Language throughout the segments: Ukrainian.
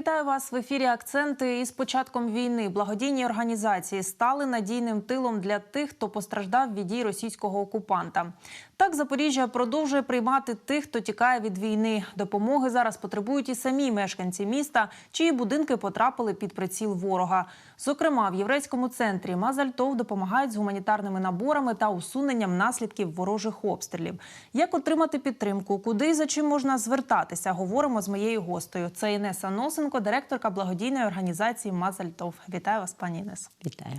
Вітаю вас в ефірі. Акценти із початком війни благодійні організації стали надійним тилом для тих, хто постраждав від дій російського окупанта. Так, Запоріжжя продовжує приймати тих, хто тікає від війни. Допомоги зараз потребують і самі мешканці міста, чиї будинки потрапили під приціл ворога. Зокрема, в єврейському центрі Мазальтов допомагають з гуманітарними наборами та усуненням наслідків ворожих обстрілів. Як отримати підтримку, куди і за чим можна звертатися? Говоримо з моєю гостею. Це Інеса Носенко, директорка благодійної організації Мазальтов. Вітаю вас, пані Інес. Вітаю.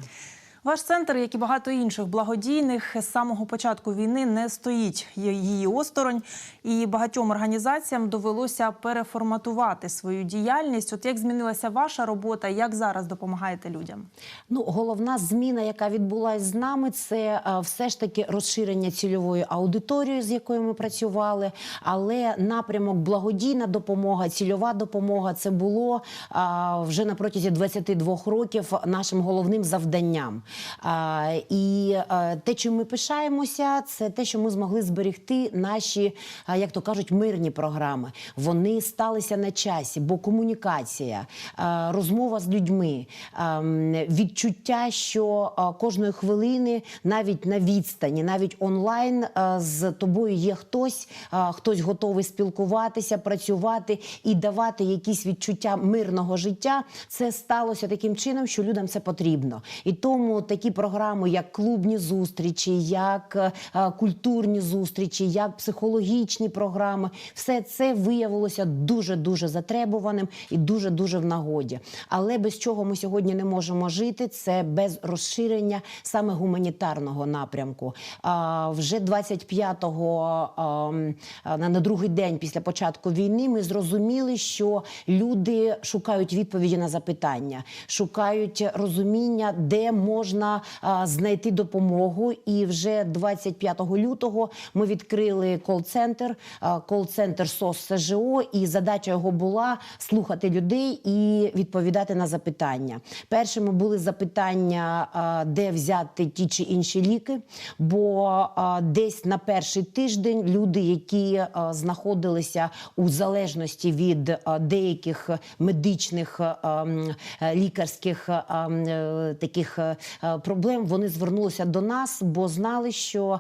Ваш центр, як і багато інших благодійних, з самого початку війни не стоїть її осторонь, і багатьом організаціям довелося переформатувати свою діяльність. От як змінилася ваша робота, як зараз допомагаєте людям? Ну, головна зміна, яка відбулася з нами, це все ж таки розширення цільової аудиторії, з якою ми працювали. Але напрямок благодійна допомога, цільова допомога це було вже на протязі 22 років нашим головним завданням. І те, чим ми пишаємося, це те, що ми змогли зберегти наші, як то кажуть, мирні програми. Вони сталися на часі, бо комунікація, розмова з людьми, відчуття, що кожної хвилини, навіть на відстані, навіть онлайн, з тобою є хтось, хтось готовий спілкуватися, працювати і давати якісь відчуття мирного життя. Це сталося таким чином, що людям це потрібно. І тому такі програми, як клубні зустрічі, як е, культурні зустрічі, як психологічні програми, все це виявилося дуже дуже затребуваним і дуже дуже в нагоді. Але без чого ми сьогодні не можемо жити, це без розширення саме гуманітарного напрямку. А, вже 25-го, на, другий день після початку війни, ми зрозуміли, що люди шукають відповіді на запитання, шукають розуміння, де можна знайти допомогу. І вже 25 лютого ми відкрили кол-центр, кол-центр СОС СЖО, і задача його була слухати людей і відповідати на запитання. Першими були запитання, де взяти ті чи інші ліки. Бо десь на перший тиждень люди, які знаходилися у залежності від деяких медичних лікарських е, таких е, проблем, вони звернулися до нас, бо знали, що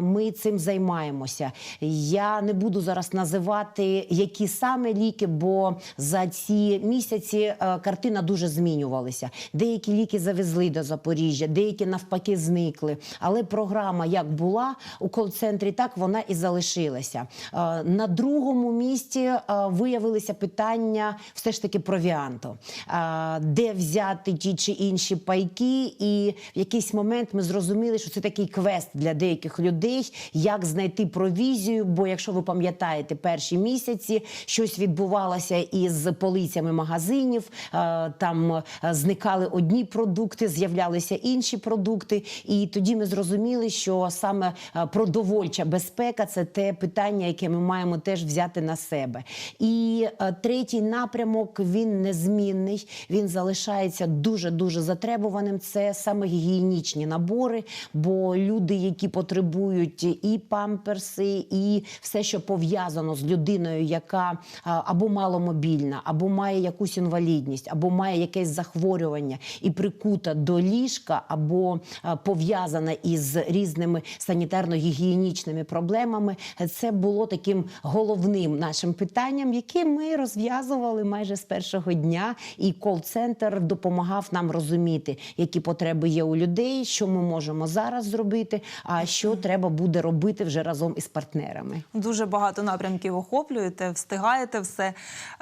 ми цим займаємося. Я не буду зараз називати які саме ліки, бо за ці місяці е, картина дуже змінювалася. Деякі ліки завезли до Запоріжжя, деякі навпаки зникли. Але програма як була у кол-центрі, так вона і залишилася. Е, На другому місці е, виявилися питання все ж таки провіанту. Е, Де взяти ті чи інші пайки, і в якийсь момент ми зрозуміли, що це такий квест для деяких людей, як знайти провізію. Бо, якщо ви пам'ятаєте, перші місяці щось відбувалося із полицями магазинів, е, там е, зникали одні продукти, з'являлися інші продукти. І тоді ми зрозуміли, що саме е, продовольча безпека це те питання, яке ми маємо теж взяти на себе. І третій напрямок він незмінний. Він залишається дуже дуже затребуваним. Це саме гігієнічні набори. Бо люди, які потребують і памперси, і все, що пов'язано з людиною, яка або маломобільна, або має якусь інвалідність, або має якесь захворювання і прикута до ліжка, або пов'язана із різними санітарно-гігієнічними проблемами, це було таким головним нашим питанням, яке ми розв'язували майже з першого дня. І кол-центр допомагав нам розуміти, які потреби є у людей, що ми можемо зараз зробити, а що треба буде робити вже разом із партнерами. Дуже багато напрямків охоплюєте, встигаєте все.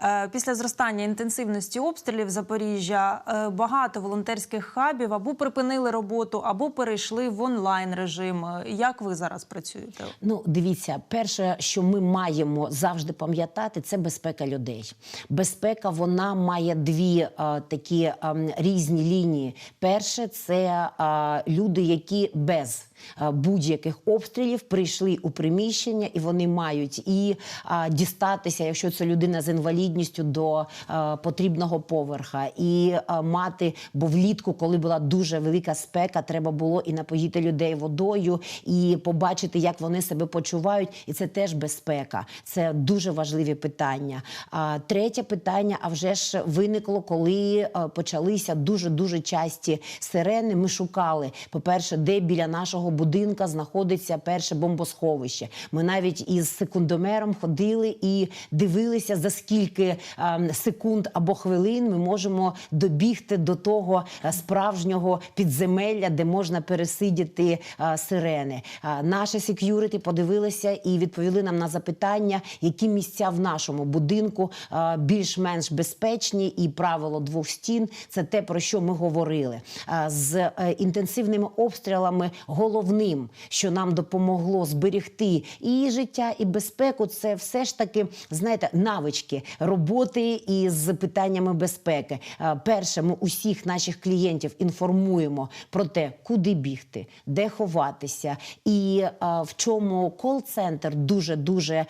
Е, Після зростання інтенсивності обстрілів Запоріжжя е, багато волонтерських хабів або припинили роботу, або перейшли в онлайн режим. Як ви зараз працюєте? Ну, дивіться, перше, що ми маємо завжди пам'ятати, це безпека людей. Безпека вона має дві е, такі е, різні лінії. Перше, це е, люди, які без будь-яких обстрілів прийшли у приміщення, і вони мають і а, дістатися, якщо це людина з інвалідністю, до е, потрібного поверха, і е, мати, бо влітку, коли була дуже велика спека, треба було і напоїти людей водою, і побачити, як вони себе почувають. І це теж безпека. Це дуже важливі питання. А третє питання, а вже ж виникло, коли почалися дуже дуже часті сирени. Ми шукали, по-перше, де біля нашого будинка знаходиться перше бомбосховище. Ми навіть із секундомером ходили і дивилися, за скільки ем, секунд або хвилин ми можемо добігти до того е, справжнього підземелля, де можна пересидіти е, сирени. Е, Наше сек'юрити подивилися і відповіли нам на запитання, які місця в нашому будинку більш-менш безпечні, і правило двох стін це те, про що ми говорили. З е, інтенсивними обстрілами головним, що нам допомогло зберегти і життя, і безпеку, це все ж таки, знаєте, навички роботи із питаннями безпеки. Е, Перше, ми усіх наших клієнтів інформуємо про те, куди бігти, де ховатися, і е, в чому кол-центр дуже дуже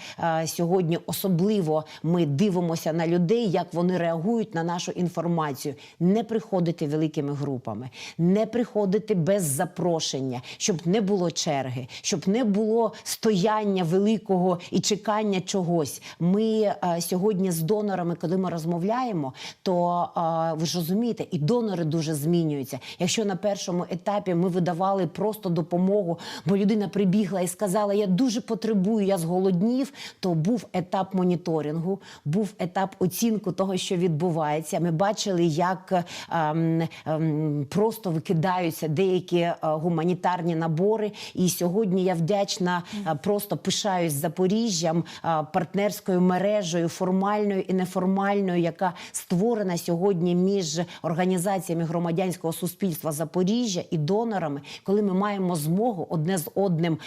сьогодні особливо ми дивимося на людей, як вони реагують на нашу інформацію. Не приходити великими групами, не приходити без запрошення, щоб не було черги, щоб не було стояння великого і чекання чогось. Ми е, сьогодні з донорами, коли ми розмовляємо, то е, ви ж розумієте, і донори дуже змінюються. Якщо на першому етапі ми видавали просто допомогу, бо людина прибігла і сказала: Я дуже потребую, я зголоднів, то був етап моніторингу, був етап оцінку того, що відбувається. Ми бачили, як ем, ем, просто викидаються деякі е, гуманітарні набори. І сьогодні я вдячна, е, просто пишаюсь Запоріжжям, е, партнерською мережею, формальною і неформальною, яка створена сьогодні між організаціями громадянського суспільства Запоріжжя і донорами, коли ми маємо змогу одне з одним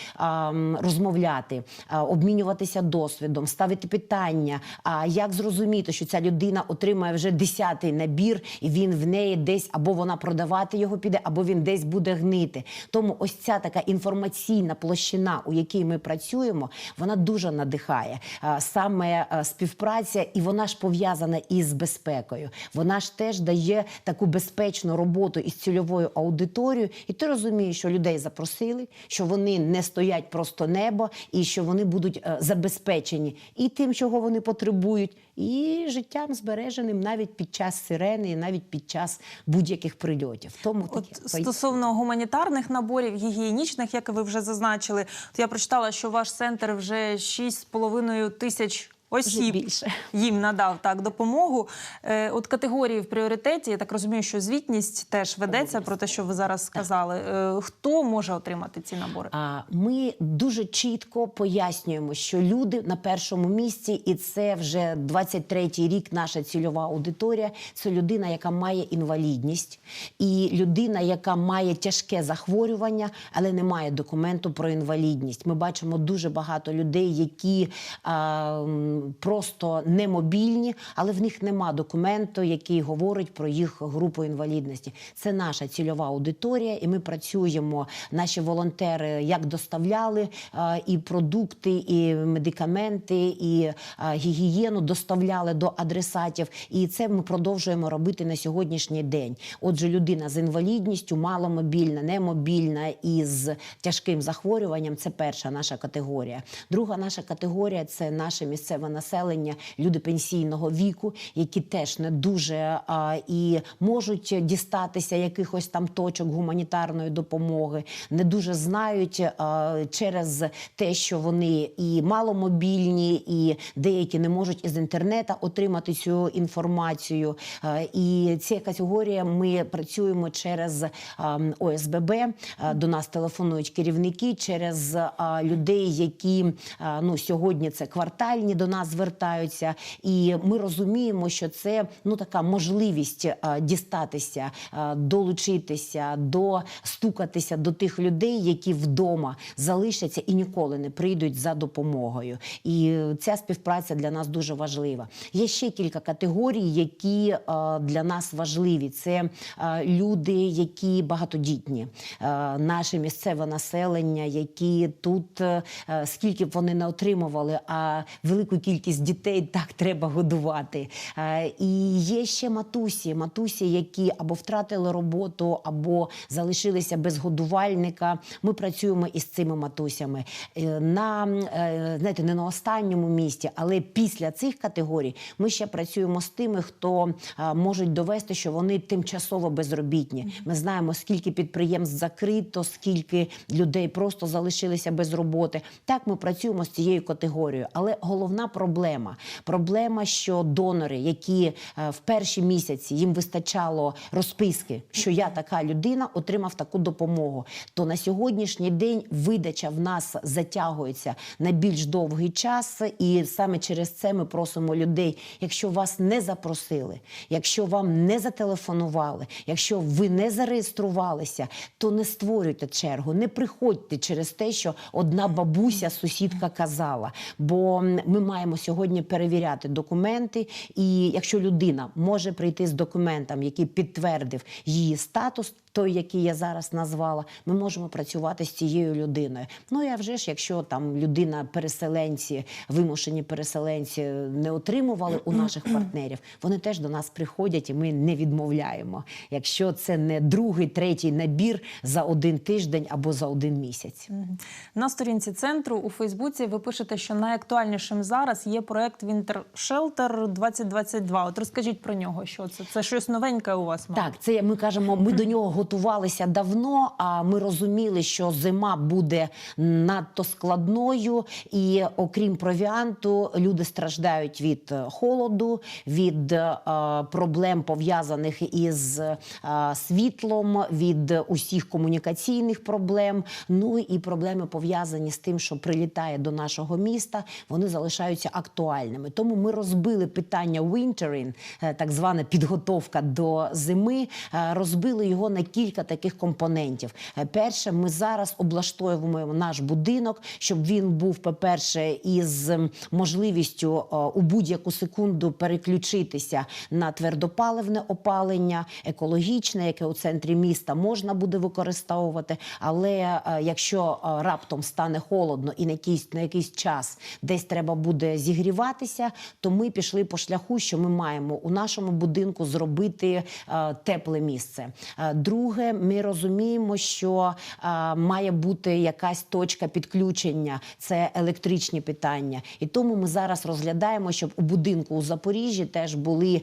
розмовляти, обмінюватися досвідом, ставити питання. А як зрозуміти, що ця людина отримає вже десятий набір, і він в неї десь або вона продавати його піде, або він десь буде гнити. Тому ось ця така інформаційна площина, у якій ми працюємо, вона дуже надихає. Саме співпраця, і вона ж пов'язана із безпекою. Вона ж теж дає таку безпечну роботу із цільовою аудиторією, і ти розумієш, що людей запросили, що вони не стоять просто небо, і що вони будуть е, забезпечені і тим, чого вони потребують, і життям збереженим навіть під час сирени, навіть під час будь-яких прильотів. Тому От такі стосовно гуманітарних наборів, гігієнічних, як ви вже зазначили, то я прочитала, що ваш центр вже 6,5 тисяч осіб більше. їм надав так допомогу. Е, от категорії в пріоритеті, я так розумію, що звітність теж ведеться про те, що ви зараз сказали. Е, хто може отримати ці набори? А ми дуже чітко пояснюємо, що люди на першому місці, і це вже 23-й рік. Наша цільова аудиторія це людина, яка має інвалідність, і людина, яка має тяжке захворювання, але не має документу про інвалідність. Ми бачимо дуже багато людей, які а, просто немобільні, але в них нема документу, який говорить про їх групу інвалідності. Це наша цільова аудиторія, і ми працюємо. Наші волонтери як доставляли а, і продукти, і медикаменти, і а, гігієну доставляли до адресатів. І це ми продовжуємо робити на сьогоднішній день. Отже, людина з інвалідністю, маломобільна, немобільна і з тяжким захворюванням це перша наша категорія. Друга наша категорія це наше місцеве населення, люди пенсійного віку, які теж не дуже а, і можуть дістатися якихось там точок гуманітарної допомоги, не дуже знають а, через те, що вони і маломобільні, і деякі не можуть із інтернету отримати цю інформацію. А, і ці категорії ми працюємо через а, ОСББ. А, До нас телефонують керівники через а, людей, які а, ну сьогодні це квартальні до нас звертаються, і ми розуміємо, що це ну така можливість е, дістатися, е, долучитися, достукатися до тих людей, які вдома залишаться і ніколи не прийдуть за допомогою. І ця співпраця для нас дуже важлива. Є ще кілька категорій, які е, для нас важливі. Це люди, які багатодітні, наше місцеве населення, які тут скільки б вони не отримували, а велику кількість дітей так треба годувати. Е, І є ще матусі, матусі, які або втратили роботу, або залишилися без годувальника. Ми працюємо із цими матусями. Е, На е, знаєте, не на останньому місці, але після цих категорій ми ще працюємо з тими, хто можуть довести, що вони тимчасово безробітні. Ми знаємо, скільки підприємств закрито, скільки людей просто залишилися без роботи. Так, ми працюємо з цією категорією. Але головна проблема проблема, що донори, які е, в перші місяці їм вистачало розписки, що я така людина, отримав таку допомогу. То на сьогоднішній день видача в нас затягується на більш довгий час, і саме через це ми просимо людей, якщо вас не запросили, якщо вам не зателефонували, якщо ви не зареєструвалися, то не створюйте чергу, не приходьте через те, що одна бабуся, сусідка казала. Бо ми маємо сьогодні перевіряти документи, і якщо людина може прийти з документом, який підтвердив її статус, той, який я зараз назвала, ми можемо працювати з цією людиною. Ну і а вже ж, якщо там людина, переселенці, вимушені переселенці не отримували у наших партнерів, вони теж до нас приходять, і ми не відмовляємо. Якщо це не другий, третій набір за один тиждень або за один місяць. На сторінці центру у Фейсбуці ви пишете, що найактуальнішим зараз є проект Winter Shelter 2022. От розкажіть про нього. Що це? Це щось новеньке у вас? мабуть? Так, це ми кажемо, ми до нього готувалися давно. А ми розуміли, що зима буде надто складною, і окрім провіанту, люди страждають від е, холоду, від е, проблем пов'язаних із е, світлом, від усіх комунікаційних проблем. Ну і проблеми пов'язані з тим, що прилітає до нашого міста, вони залишаються актуальними. Тому ми розбили питання wintering, е, так звана підготовка до зими, е, розбили його на кілька таких компонентів. Е, Перше, ми зараз облаштовуємо наш будинок, щоб він був, по-перше, із можливістю у будь-яку секунду переключитися на твердопаливне опалення, екологічне, яке у центрі міста можна буде використовувати. Але якщо раптом стане холодно і на якийсь, на якийсь час десь треба буде зігріватися, то ми пішли по шляху, що ми маємо у нашому будинку зробити е, тепле місце. Е, Друге, ми розуміємо, що е, має бути якась точка підключення, це електричні питання. І тому ми зараз розглядаємо, щоб у будинку у Запоріжжі теж були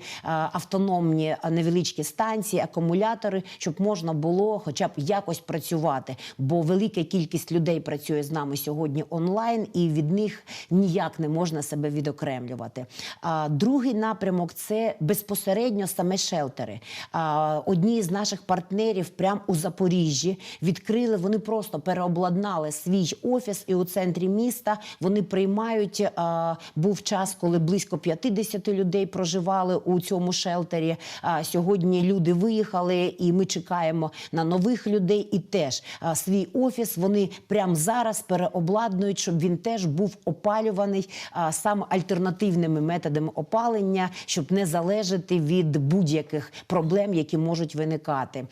автономні невеличкі станції, акумулятори, щоб можна було хоча б якось працювати. Бо велика кількість людей працює з нами сьогодні онлайн, і від них ніяк не можна себе відокремлювати. А другий напрямок це безпосередньо саме шелтери. А, одні з наших партнерів прямо у Запоріжжі відкрили. Вони просто переобладнали свій офіс, і у центрі міста вони приймають. А, був час, коли близько 50 людей проживали у цьому шелтері. А, сьогодні люди виїхали, і ми чекаємо на нових людей. І теж а, свій офіс вони прямо зараз переобладнують, щоб він теж був опалюваний саме альтернативними методами опалення, щоб не залежати від будь-яких проблем, які можуть виникати.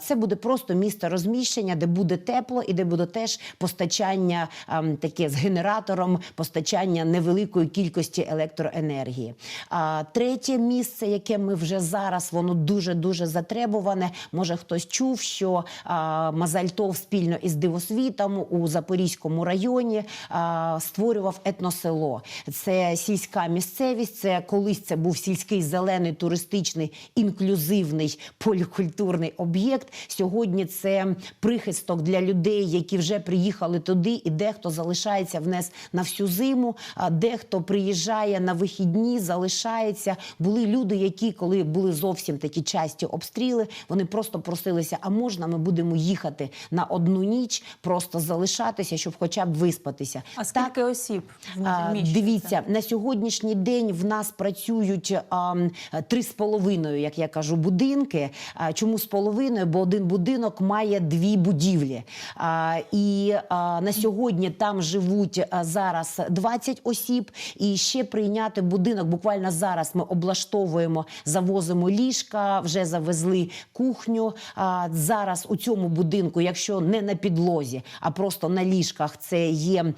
Це буде просто місце розміщення, де буде тепло і де буде теж постачання таке з генератором, постачання невеликої кількості електроенергії. Третє місце, яке ми вже зараз, воно дуже дуже затребуване. Може, хтось чув, що Мазальтов спільно із дивосвітом у Запорізькому районі створював етносело. Це сільська місцевість. Це колись це був сільський зелений туристичний інклюзивний полікультурний об'єкт. Сьогодні це прихисток для людей, які вже приїхали туди, і дехто залишається в нас на всю зиму, а дехто приїжджає на вихідні, залишається. Були люди, які, коли були зовсім такі часті обстріли, вони просто просилися: а можна ми будемо їхати на одну ніч, просто залишатися, щоб хоча б виспатися. А скільки осіб А, вміщується? Дивіться, на сьогоднішній день в нас працюють три з половиною, як я кажу, будинки. Чому з половиною? Бо один будинок має дві будівлі. І на сьогодні там живуть а, зараз 20 осіб. І ще прийняти будинок. Буквально зараз ми облаштовуємо, завозимо ліжка, вже завезли кухню. А, зараз у цьому будинку, якщо не на підлозі, а просто на ліжках, це є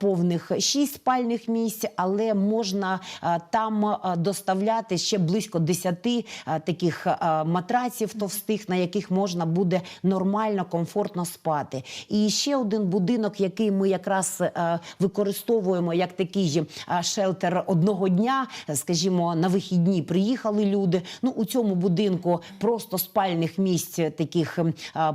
повних 6 спальних місць, але можна там доставляти ще близько 10 таких матраців товстих, на яких можна буде нормально, комфортно спати. І ще один будинок, який ми якраз використовуємо як такий а, шелтер одного дня, скажімо, на вихідні приїхали люди. Ну у цьому будинку просто спальних місць таких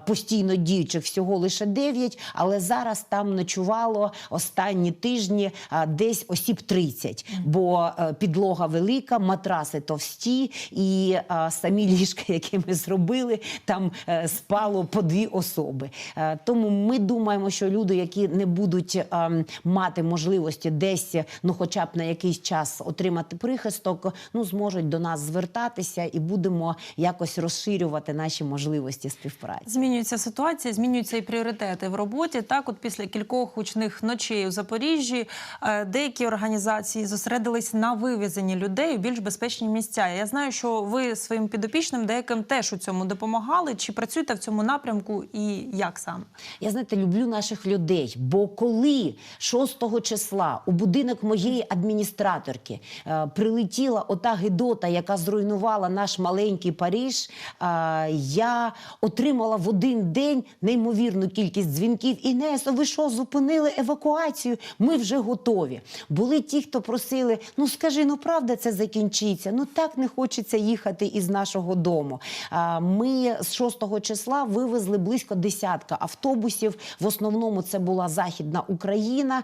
постійно діючих всього лише 9, але зараз там ночувало останні тижні десь осіб 30, бо е, підлога велика, матраси товсті, і самі ліжка, які ми зробили, там е, спало по дві особи. Е, Тому ми думаємо, що люди, які не будуть ем, мати можливості десь, ну хоча б на якийсь час отримати прихисток, ну зможуть до нас звертатися і будемо якось розширювати наші можливості співпраці. Змінюється ситуація, змінюються і пріоритети в роботі. Так, от після кількох гучних ночей у Запоріжжі е, деякі організації зосередились на вивезенні людей у більш безпечні місця. Я знаю, що ви своїм підопічним деяким теж у цьому допомагали. Чи працюєте в цьому напрямку і як саме? Я знаєте, люблю наших людей. Бо коли 6 числа у будинок моєї адміністраторки е, прилетіла ота гидота, яка зруйнувала наш маленький Париж, е, я отримала в один день неймовірну кількість дзвінків. Інесо, ви що, зупинили евакуацію? Ми вже готові. Були ті, хто просили: ну скажи, ну правда це закінчиться? Ну так не хочеться їхати із нашого дому. А, Ми з 6 числа вивезли близько десятка автобусів. В основному це була Західна Україна.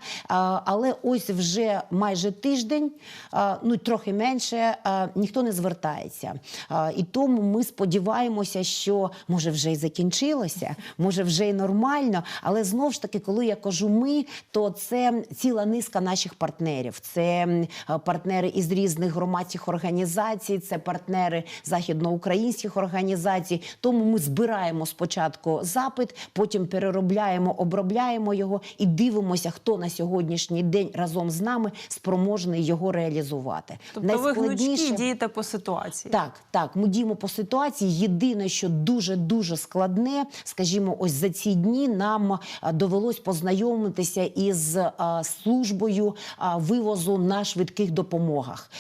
Але ось вже майже тиждень, ну трохи менше, ніхто не звертається. І тому ми сподіваємося, що може вже й закінчилося, може вже й нормально. Але знову ж таки, коли я кажу ми, то це ціла низка наших партнерів. Це партнери із різних громадських організацій, це партнери західноукраїнських організацій. Тому ми збираємо спочатку запит, потім переробляємо, обробляємо його і дивимося, хто на сьогоднішній день разом з нами спроможний його реалізувати. Тобто ви гнучкі дієте по ситуації. Так, так, ми діємо по ситуації. Єдине, що дуже дуже складне, скажімо, ось за ці дні нам довелось познайомитися із службою вивозу на швидких допомогах.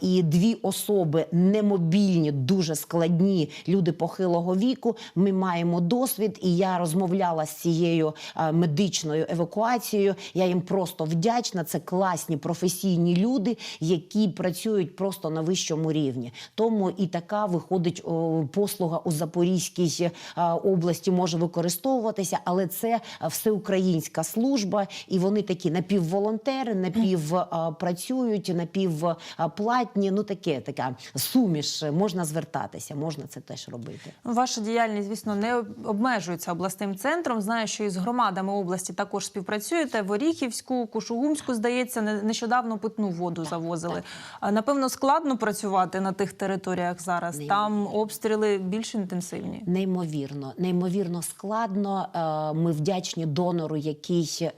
І дві особи немобільні, дуже складні люди похилого віку. Ми маємо досвід, і я розмовляла з цією медичною евакуацією. Я їм просто вдячна. Це класні професійні люди, які працюють просто на вищому рівні. Тому і така виходить послуга у Запорізькій області може використовуватися, але це всеукраїнська служба, і вони такі напівволонтери, напівпрацюють, напівплатні. Ну таке така суміш. Можна звертатися, можна це теж робити. Ваша діяльність, звісно, не обмежується обласним центром. Знаю, що із громадами області також співпрацюєте. В Оріхівську, Кушугумську, здається, не- нещодавно питну воду завозили. А, Напевно, складно працювати на тих територіях зараз. Там обстріли більш інтенсивні. Неймовірно, неймовірно складно. Ми вдячні донору, який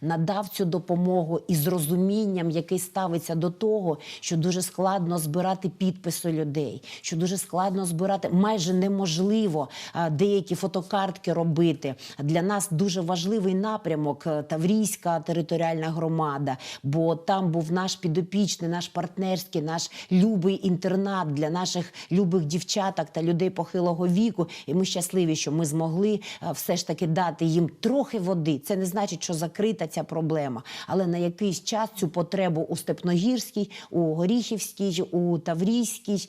надав цю допомогу і з розумінням, який ставиться до того, що дуже складно збирати підписи людей, що дуже складно збирати майже неможливо деякі фотокартки робити. Для нас дуже важливий напрямок е, Таврійська територіальна громада, бо там був наш підопічний, наш партнерський, наш любий інтернат для наших любих дівчаток та людей похилого віку. І ми щасливі, що ми змогли е, все ж таки дати їм трохи води. Це не значить, що закрита ця проблема, але на якийсь час цю потребу у Степногірській, у Горіхівській, у Таврійській,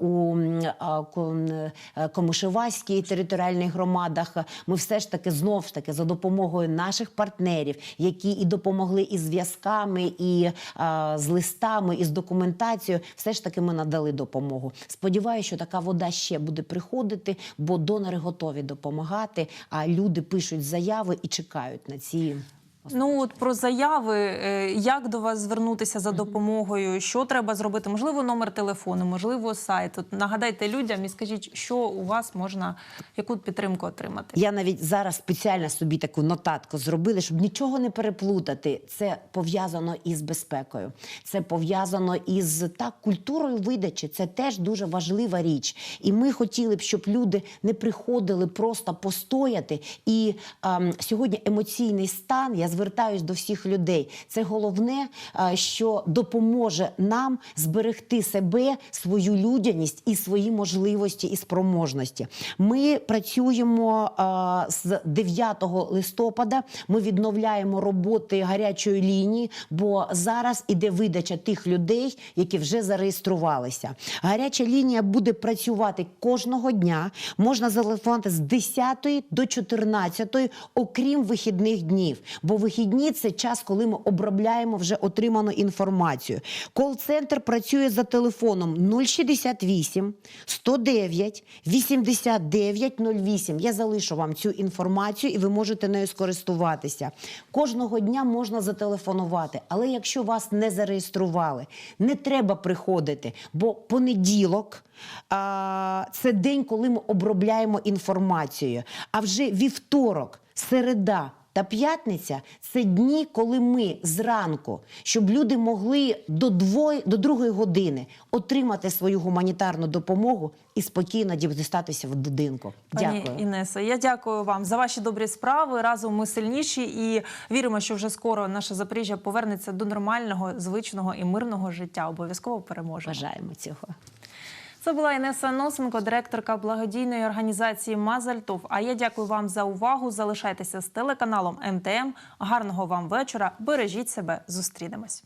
у е, Комишеваській територіальних громадах ми все ж таки знов ж таки за допомогою наших партнерів, які і допомогли із зв'язками, і з листами, і з документацією, все ж таки ми надали допомогу. Сподіваюся, що така вода ще буде приходити, бо донори готові допомагати. А люди пишуть заяви і чекають на ці. Ну от про заяви, е, як до вас звернутися за допомогою, що треба зробити? Можливо, номер телефону, можливо, сайт. От нагадайте людям і скажіть, що у вас можна, яку підтримку отримати. Я навіть зараз спеціально собі таку нотатку зробила, щоб нічого не переплутати. Це пов'язано із безпекою, це пов'язано із так культурою видачі. Це теж дуже важлива річ. І ми хотіли б, щоб люди не приходили просто постояти. І ем, сьогодні емоційний стан. Я звертаюсь до всіх людей. Це головне, е, що допоможе нам зберегти себе, свою людяність і свої можливості і спроможності. Ми працюємо е, з 9 листопада. Ми відновляємо роботи гарячої лінії, бо зараз іде видача тих людей, які вже зареєструвалися. Гаряча лінія буде працювати кожного дня. Можна зателефонувати з 10 до 14, окрім вихідних днів. Бо вихідні це час, коли ми обробляємо вже отриману інформацію. Кол-центр працює за телефоном 068 109 89 08. Я залишу вам цю інформацію, і ви можете нею скористуватися. Кожного дня можна зателефонувати, але якщо вас не зареєстрували, не треба приходити, бо понеділок. Це день, коли ми обробляємо інформацію. А вже вівторок, середа та п'ятниця це дні, коли ми зранку, щоб люди могли до двої, до другої години отримати свою гуманітарну допомогу і спокійно дістатися в. Пані Дякую. Інесо, я дякую вам за ваші добрі справи. Разом ми сильніші і віримо, що вже скоро наше Запоріжжя повернеться до нормального, звичного і мирного життя. Обов'язково переможемо. Бажаємо цього. Це була Інеса Носенко, директорка благодійної організації Мазальтов. А я дякую вам за увагу. Залишайтеся з телеканалом МТМ. Гарного вам вечора. Бережіть себе. Зустрінемось.